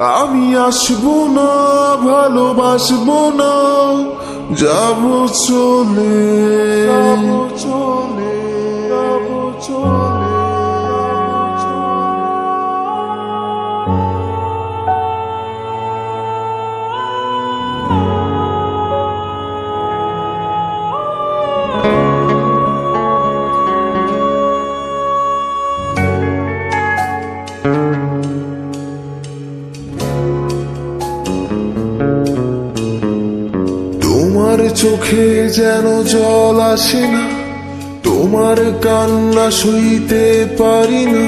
আমি আসব না ভালোবাসবো না যাব চলে যাব চলে যাব চলে। তোমার চোখে যেন জল আসে না, তোমার কান্না সইতে পারি না।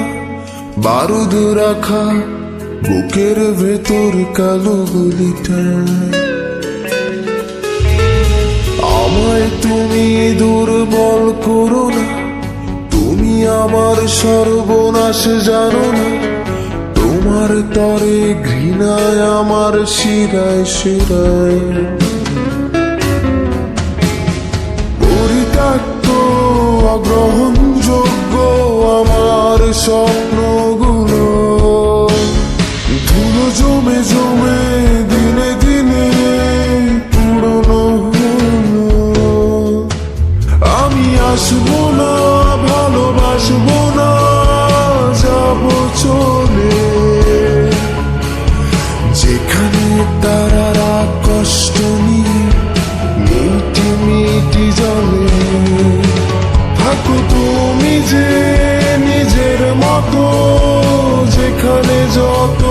বারুদ রাখা বুকের ভেতর কালো গলিটা। আমায় তুমি দুর্বল করো না, তুমি আমার সর্বনাশ জানো না। তোমার তরে ঘৃণায় আমার শিরায় শিরায়। যেখানে তারারা কষ্ট নিয়ে মিটি মিটি জলে। থাকো তুমি যে নিজের মতো যেখানে যত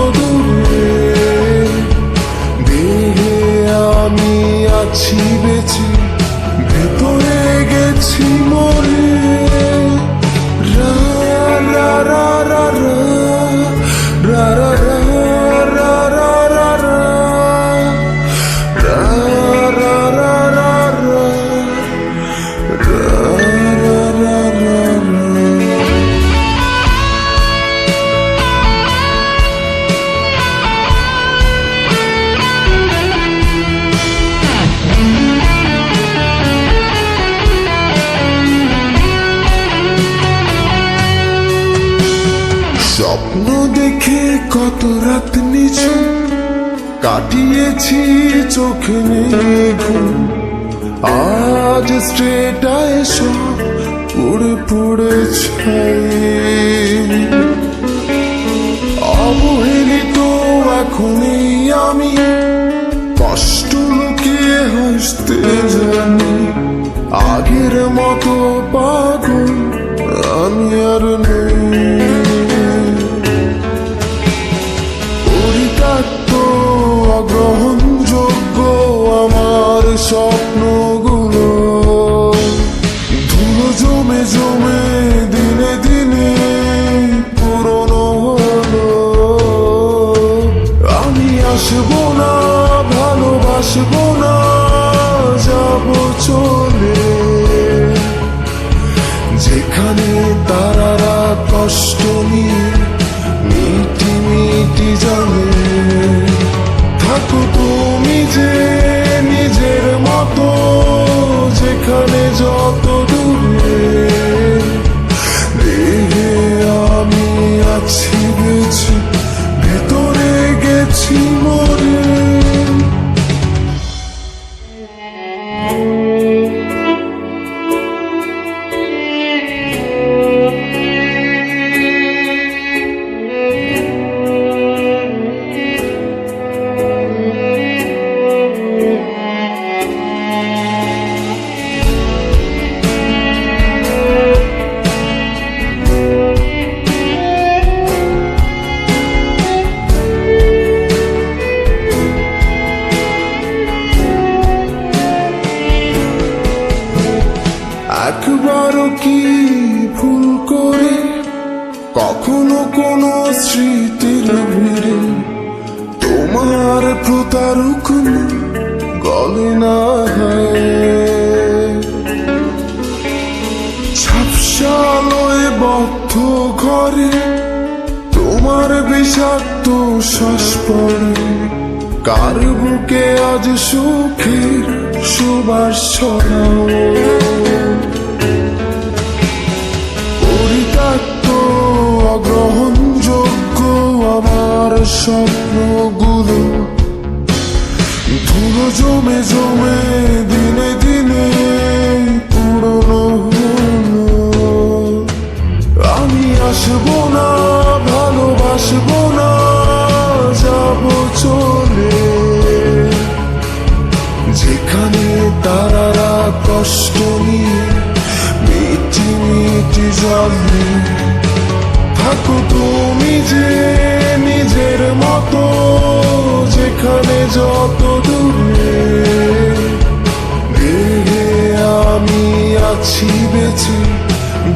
স্বপ্ন দেখে কত রাত নিছু কাটিয়েছি চোখে আজ স্ট্রেটায় সব পুড়ে পুড়ে ছাই অবহেলিত এখনই আমি। কষ্ট লুকিয়ে হাসতে জানি। আগের মতো পাগল আমি আর Dios. কি ভুল করে? কখনো কোনো স্মৃতির ভিড়ে তোমার প্রতারক গলে না ছাপসালয়ে বদ্ধ ঘরে তোমার বিষাক্ত শ্বাস পড়ে। কার বুকে আজ সুখের সুবাস ছড়াও? জমে জমে দিনে দিনে পুরনো আমি আসব না, ভালোবাসবো না, যাব চলে। যেখানে তারারা কষ্ট নিয়ে, মিটি মিটি নিয়ে থাকো তুমি যে নিজের মতো। এখানে যত দূরে দেহে আমি আছি বেছি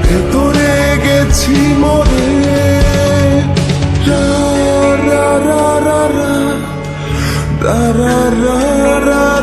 ভেতরে গেছি মরে রা রা রা রা রা রা রা